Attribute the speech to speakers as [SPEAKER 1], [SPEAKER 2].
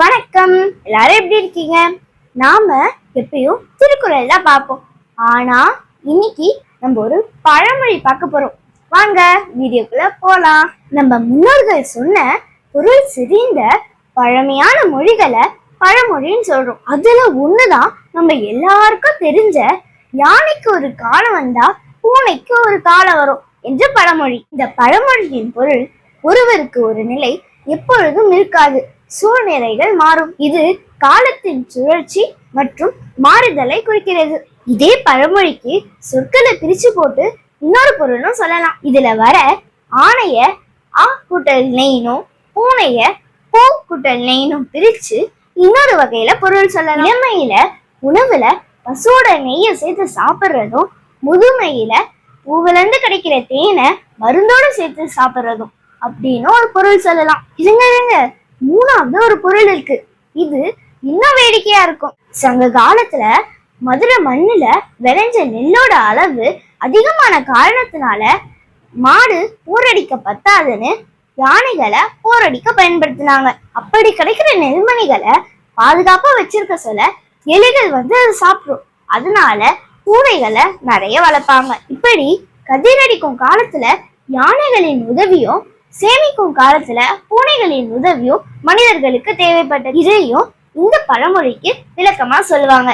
[SPEAKER 1] வணக்கம். எல்லாரும் எப்படி இருக்கீங்க? நாம எப்பயும் திருக்குறள் தான் பார்ப்போம். ஆனா இன்னைக்கு நம்ம ஒரு பழமொழி பார்க்க போறோம். வாங்க வீடியோக்குள்ள போலாம். நம்ம முன்னோர்கள் சொன்ன பொருள் சிரிந்த பழமையான மொழிகளை பழமொழின்னு சொல்றோம். அதுல ஒண்ணுதான் நம்ம எல்லாருக்கும் தெரிஞ்ச யானைக்கு ஒரு காலம் வந்தா பூனைக்கு ஒரு காலம் வரும் என்று பழமொழி. இந்த பழமொழியின் பொருள் ஒருவருக்கு ஒரு நிலை எப்பொழுதும் இருக்காது. சூழ்நிலைகள் மாறும். இது காலத்தின் சுழற்சி மற்றும் மாறுதலை குறிக்கிறது. இதே பழமொழிக்கு சொற்களை பிரிச்சு போட்டு இன்னொரு பொருளும் சொல்லலாம். இதுல வர ஆணைய ஆ கூட்டல் நெய்னும் பூனைய பூ கூட்டல் நெய்னும் பிரிச்சு இன்னொரு வகையில பொருள் சொல்லலாம். இளமையில உணவுல பசுவோட நெய்யை சேர்த்து சாப்பிடுறதும் முதுமையில பூவிலிருந்து கிடைக்கிற தேனை மருந்தோட சேர்த்து சாப்பிடுறதும் அப்படின்னு ஒரு பொருள் சொல்லலாம். இதுங்க மூணாவது ஒரு பொருள் இருக்கு. இது இன்னும் வேடிக்கையா இருக்கும். சங்க காலத்துல மதுரை மண்ணுல விளைஞ்ச நெல்லோட அளவு அதிகமான காரணத்தினால மாடு போரடிக்க பத்தாதுன்னு யானைகளை போரடிக்க பயன்படுத்தினாங்க. அப்படி கிடைக்கிற நெல்மணிகளை பாதுகாப்பா வச்சிருக்க சொல்ல எலிகள் வந்து அதை சாப்பிடும். அதனால பூனைகளை நிறைய வளர்ப்பாங்க. இப்படி கதிரடிக்கும் காலத்துல யானைகளின் உதவியும் சேமிக்கும் காலத்துல பூனைகளின் உதவியும் மனிதர்களுக்கு தேவைப்பட்டது. இதையும் இந்த பழமொழிக்கு விளக்கமா சொல்லுவாங்க.